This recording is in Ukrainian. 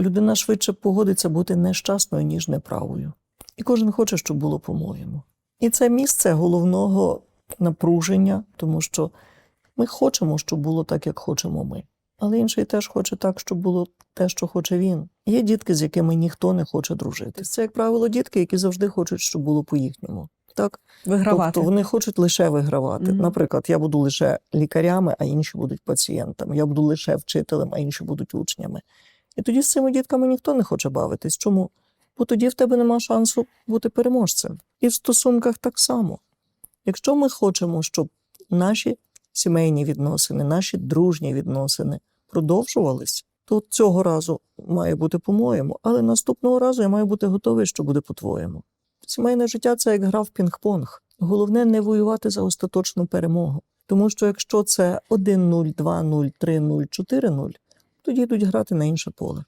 людина швидше погодиться бути нещасною, ніж неправою. І кожен хоче, щоб було по-моєму. І це місце головного напруження, тому що ми хочемо, щоб було так, як хочемо ми. Але інший теж хоче так, щоб було те, що хоче він. Є дітки, з якими ніхто не хоче дружити. Це, як правило, дітки, які завжди хочуть, щоб було по-їхньому. Так? Вигравати. Тобто вони хочуть лише вигравати. Мгм. Наприклад, я буду лише лікарями, а інші будуть пацієнтами. Я буду лише вчителем, а інші будуть учнями. І тоді з цими дітками ніхто не хоче бавитись. Чому? Бо тоді в тебе нема шансу бути переможцем. І в стосунках так само. Якщо ми хочемо, щоб наші сімейні відносини, наші дружні відносини продовжувались, то цього разу має бути по-моєму, але наступного разу я маю бути готовий, що буде по-твоєму. Сімейне життя це як гра в пінг-понг. Головне не воювати за остаточну перемогу. Тому що якщо це 1-0, 2-0, 3-0, 4-0, тоді йдуть грати на інше поле.